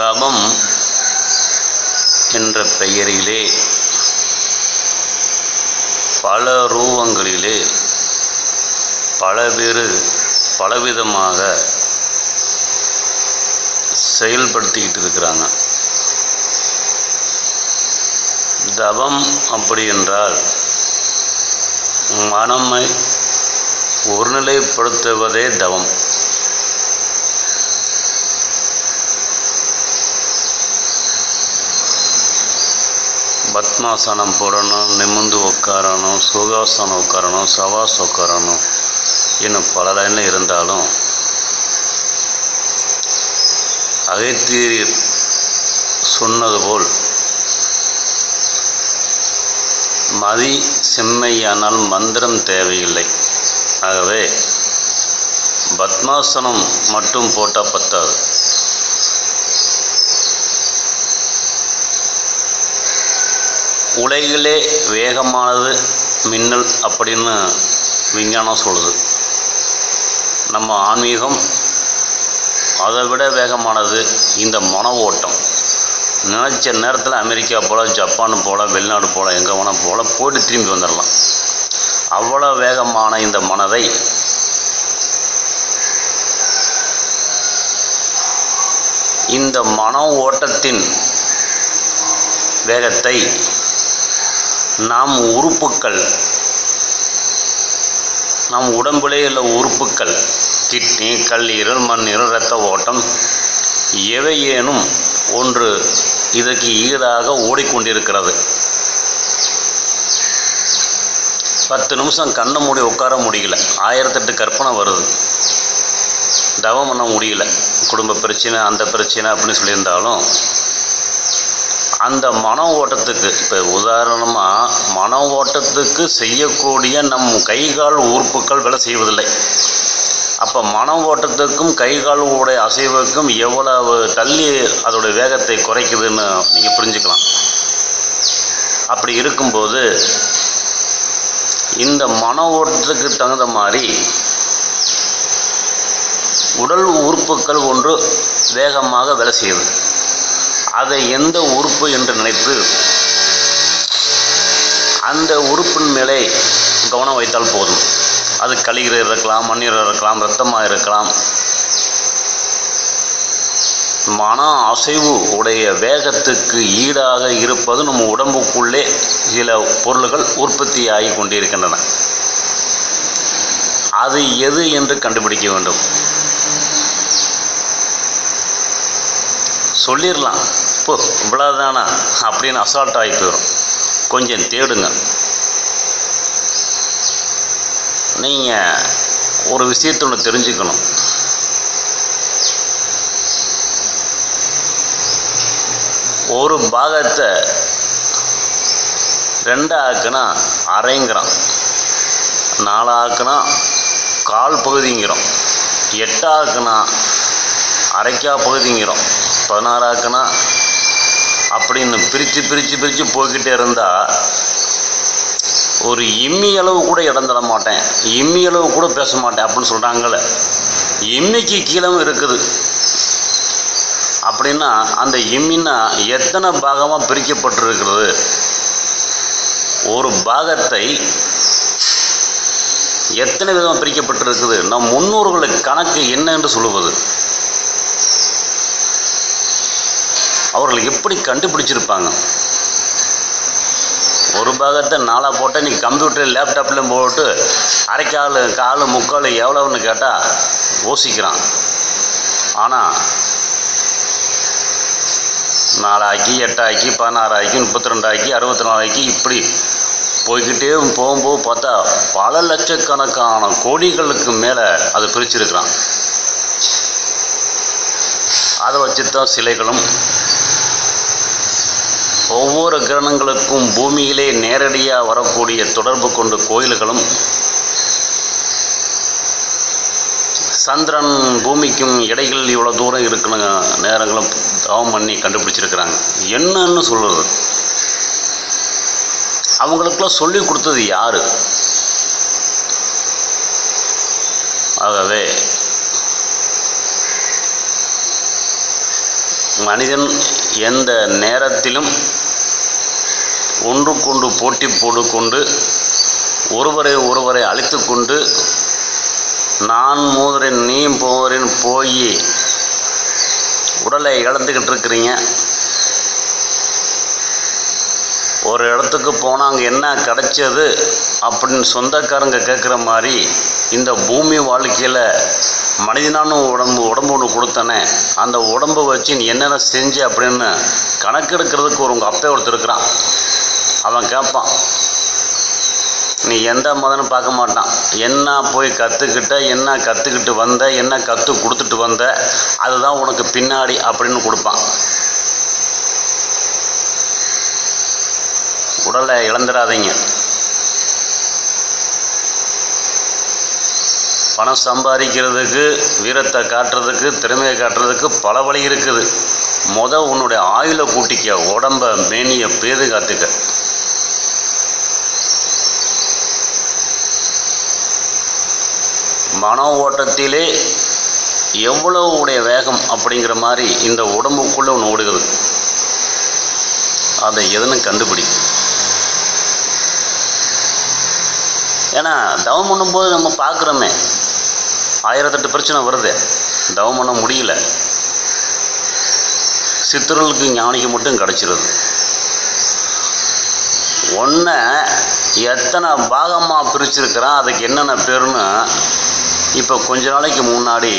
தபம் என்ற பெயரிலே பல ரூபங்களிலே பலவேறு பலவிதமாக செயல்படுத்திக்கிட்டு இருக்கிறாங்க. தவம் அப்படி என்றால் மனமை ஒருநிலைப்படுத்துவதே தவம். பத்மாசனம் போடணும் நிமிந்து உட்காரணும் சுகாசனம் உட்காரணும் சவாஸ் உட்காரணும். இன்னும் பல லைனில் இருந்தாலும் அகைத்தீர் சொன்னது போல் மதி செம்மையானால் மந்திரம் தேவையில்லை. ஆகவே பத்மாசனம் மட்டும் போட்டால் பத்தாது. உலகிலே வேகமானது மின்னல் அப்படின்னு விஞ்ஞானம் சொல்லுது. நம்ம ஆன்மீகம் அதை விட வேகமானது இந்த மன ஓட்டம் நினச்ச நேரத்தில் அமெரிக்கா போல் ஜப்பான் போல் வெளிநாடு போல் எங்கே வேணால் போல் போயிட்டு திரும்பி வந்துடலாம் அவ்வளோ வேகமான இந்த மனதை இந்த மன ஓட்டத்தின் வேகத்தை நாம் உறுப்புக்கள். நம் உடம்பிலே உள்ள உறுப்புக்கள். கிட்னி கல்லீரல் மண்ணீரல் இரத்த ஓட்டம் எவையேனும் ஒன்று இதற்கு ஈடாக ஓடிக்கொண்டிருக்கிறது. பத்து நிமிஷம் கண்ணை மூடி உட்கார முடியல. ஆயிரத்தெட்டு கற்பனை வருது. தவம் பண்ண முடியல. குடும்ப பிரச்சனை அந்த பிரச்சனை அப்படின்னு சொல்லியிருந்தாலும் அந்த மன ஓட்டத்துக்கு இப்போ உதாரணமாக மன ஓட்டத்துக்கு செய்யக்கூடிய நம் கை கால் உறுப்புகள் வேலை செய்வதில்லை. அப்போ மன ஓட்டத்துக்கும் கை கால் உடைய அசைவுக்கும் எவ்வளவு தள்ளி அதோடைய வேகத்தை குறைக்குதுன்னு நீங்கள் புரிஞ்சுக்கலாம். அப்படி இருக்கும்போது இந்த மன ஓட்டத்துக்கு தகுந்த மாதிரி உடல் உறுப்புகள் ஒன்று வேகமாக வேலை செய்யுது. அதை எந்த உறுப்பு என்று நினைத்து அந்த உறுப்பின் மேலே கவனம் வைத்தால் போதும். அது கழிகிறீர் இருக்கலாம் மண்ணீரல் இருக்கலாம் இரத்தமாக இருக்கலாம். மன அசைவு உடைய வேகத்துக்கு ஈடாக இருப்பது நம்ம உடம்புக்குள்ளே சில பொருள்கள் உற்பத்தி ஆகி கொண்டிருக்கின்றன. அது எது என்று கண்டுபிடிக்க வேண்டும். சொல்லிடலாம் இப்போ இவ்வளோதானா அப்படின்னு அசால்ட் ஆகி போயிடும் கொஞ்சம் தேடுங்க. நீங்கள் ஒரு விஷயத்தை ஒன்று தெரிஞ்சுக்கணும். ஒரு பாகத்தை ரெண்டு ஆக்குனா அரைங்கிறோம் நாலு ஆக்குனா கால் பகுதிங்கிறோம் எட்டாக்குனா அரைக்கா பகுதிங்கிறோம் பதினாறாக்குனா அப்படின்னு பிரித்து பிரித்து பிரித்து போய்கிட்டே இருந்தால் ஒரு இம்மி அளவு கூட இடம் தர மாட்டேன். இம்மி அளவு கூட பேச மாட்டேன் அப்படின்னு சொல்கிறாங்கள இம்மிக்கு கீழவும் இருக்குது. அப்படின்னா அந்த இம்மின்னா எத்தனை பாகமாக பிரிக்கப்பட்டிருக்கிறது? ஒரு பாகத்தை எத்தனை விதமாக பிரிக்கப்பட்டிருக்குது? நம் முன்னோர்களுக்கு கணக்கு என்ன என்று சொல்லுவது? அவர்கள் எப்படி கண்டுபிடிச்சிருப்பாங்க? ஒரு பாகத்தை நாளாக போட்டால் நீ கம்ப்யூட்டர் லேப்டாப்லையும் போட்டு அரைக்கால் கால் முக்கால் எவ்வளோன்னு கேட்டால் யோசிக்கிறான். ஆனால் நாலாக்கி எட்டாக்கி பதினாறாக்கி முப்பத்தி ரெண்டாக்கி அறுபத்தி நாலாக்கி இப்படி போய்கிட்டே போகும்போது பார்த்தா பல லட்சக்கணக்கான கோடிகளுக்கு மேலே அது பிரிச்சிருக்கிறான். அதை வச்சு தான் சிலைகளும் ஒவ்வொரு கிரணங்களுக்கும் பூமியிலே நேரடியாக வரக்கூடிய தொடர்பு கொண்ட கோயில்களும் சந்திரன் பூமிக்கும் இடையில் இவ்வளோ தூரம் இருக்கிற நேரங்களும் தவம் பண்ணி கண்டுபிடிச்சிருக்கிறாங்க. என்னன்னு சொல்கிறது அவங்களுக்கெல்லாம் சொல்லி கொடுத்தது யார்? ஆகவே மனிதன் எந்த நேரத்திலும் ஒன்றுக்கொன்று போட்டி போட்டுக்கொண்டு ஒருவரை ஒருவரை அழித்து கொண்டு நான் மூதரின் நீ போகிறேன் போய் உடலை இழந்துக்கிட்டு இருக்கிறீங்க ஒரு இடத்துக்கு போனால் அங்கே என்ன கிடைச்சது அப்படின்னு சொந்தக்காரங்க கேட்குற மாதிரி இந்த பூமி வாழ்க்கையில் மனிதனான உடம்பு உடம்பு ஒன்று கொடுத்தனே அந்த உடம்பை வச்சு நீ என்னென்ன செஞ்சு அப்படின்னு கணக்கெடுக்கிறதுக்கு ஒரு உங்கள் அப்பே ஒருத்தர் இருக்கிறான். அவன் கேட்பான் நீ எந்த மதம்னு பார்க்க மாட்டான். என்ன போய் கற்றுக்கிட்ட என்ன கற்றுக்கிட்டு வந்த என்ன கற்று கொடுத்துட்டு வந்த அதுதான் உனக்கு பின்னாடி அப்படின்னு கொடுப்பான். உடலை இழந்துடாதீங்க. பணம் சம்பாதிக்கிறதுக்கு வீரத்தை காட்டுறதுக்கு திறமையை காட்டுறதுக்கு பல வழி இருக்குது. முத உன்னுடைய ஆயுளை கூட்டிக்க உடம்ப மேனியை பேதுகாத்துக்க. மன ஓட்டத்திலே எவ்வளவு உடைய வேகம் அப்படிங்கிற மாதிரி இந்த உடம்புக்குள்ளே ஒன்று ஓடுகிறது. அதை எதுன்னு கண்டுபிடி ஏன்னா தவம் பண்ணும்போது நம்ம பார்க்குறோமே ஆயிரத்தெட்டு பிரச்சனை வருது. தவம் பண்ண முடியல. சித்தர்களுக்கு ஞானிக்கு மட்டும் கிடச்சிருது. ஒன்றை எத்தனை பாகமாக பிரிச்சிருக்கிறான் அதுக்கு என்னென்ன பேருன்னு இப்போ கொஞ்ச நாளைக்கு முன்னாடி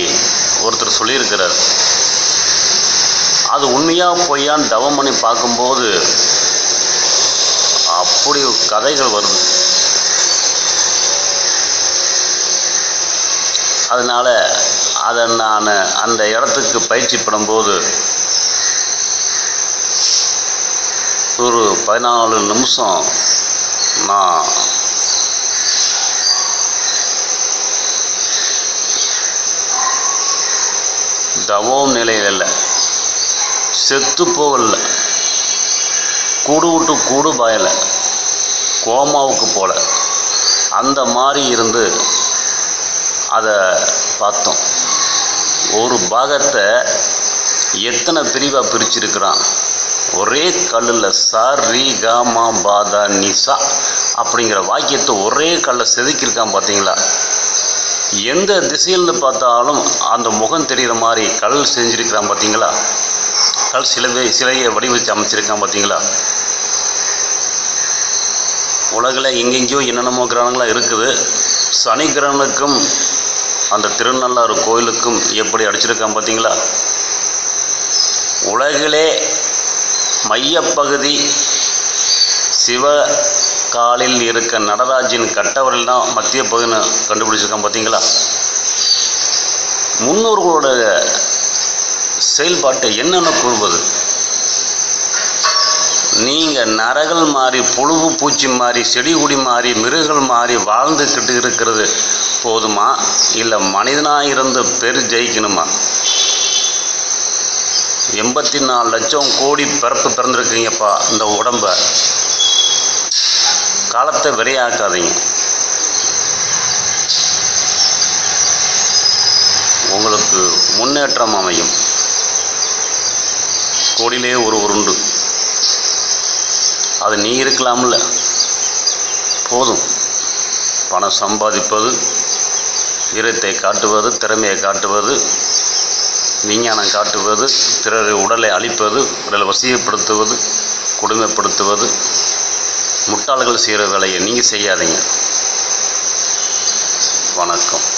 ஒருத்தர் சொல்லியிருக்கிறார். அது உண்மையாக பொய்யான்னு தவம் பண்ணி பார்க்கும்போது அப்படி கதைகள் வருது. அதனால் அதை நான் அந்த இடத்துக்கு பயிற்சி படும்போது ஒரு பதினாலு நிமிஷம் நான் தவம் நிலையில் இல்லை. செத்து போகல. கூடு விட்டு கூடு பாயலை. கோமாவுக்கு போல. அந்த மாதிரி இருந்து அதை பார்த்தோம். ஒரு பாகத்தை எத்தனை பிரிவாக பிரிச்சிருக்கிறான்? ஒரே கல்லில் ச ரி க பாதா நிசா அப்படிங்கிற வாக்கியத்தை ஒரே கல்லில் செதுக்கியிருக்கான் பார்த்தீங்களா? எந்த திசையிலிருந்து பார்த்தாலும் அந்த முகம் தெரிகிற மாதிரி கல் செஞ்சுருக்கிறான் பார்த்தீங்களா? கல் சிலை சிலையை வடிவச்சு அமைச்சிருக்கான் பார்த்தீங்களா? உலகில் எங்கெங்கேயோ என்னென்னமோ கிரகங்களாக இருக்குது. சனி கிரகனுக்கும் அந்த திருநள்ளாறு கோயிலுக்கும் எப்படி அடிச்சிருக்கான் பார்த்தீங்களா? உலகிலே மையப்பகுதி சிவ காலில் இருக்க நடராஜின் கட்டவரில் தான் மத்திய பகுதின்னு கண்டுபிடிச்சிருக்கான் பார்த்தீங்களா முன்னோர்களோட செயல்பாட்டை என்னென்ன கூறுவது? நீங்கள் நரகள் மாறி புழுவு பூச்சி மாறி செடி கொடி மாறி மிருகங்கள் மாறி வாழ்ந்துக்கிட்டு இருக்கிறது போதுமா? இல்லை மனிதனாக இருந்து பெரு ஜெயிக்கணுமா? எண்பத்தி நாலு லட்சம் கோடி பிறப்பு பிறந்திருக்கீங்கப்பா இந்த உடம்ப. காலத்தை விரையாக்காதீங்க உங்களுக்கு முன்னேற்றம் அமையும். கோடியிலே ஒரு உருண்டு. அது நீ இருக்கலாம்ல. போதும். பணம் சம்பாதிப்பது வீரத்தை காட்டுவது திறமையை காட்டுவது விஞ்ஞானம் காட்டுவது பிறர் உடலை அழிப்பது பிறரை வசியப்படுத்துவது கொடுமைப்படுத்துவது முட்டாள்கள் செய்கிற வேலையை நீங்கள் செய்யாதீங்க. வணக்கம்.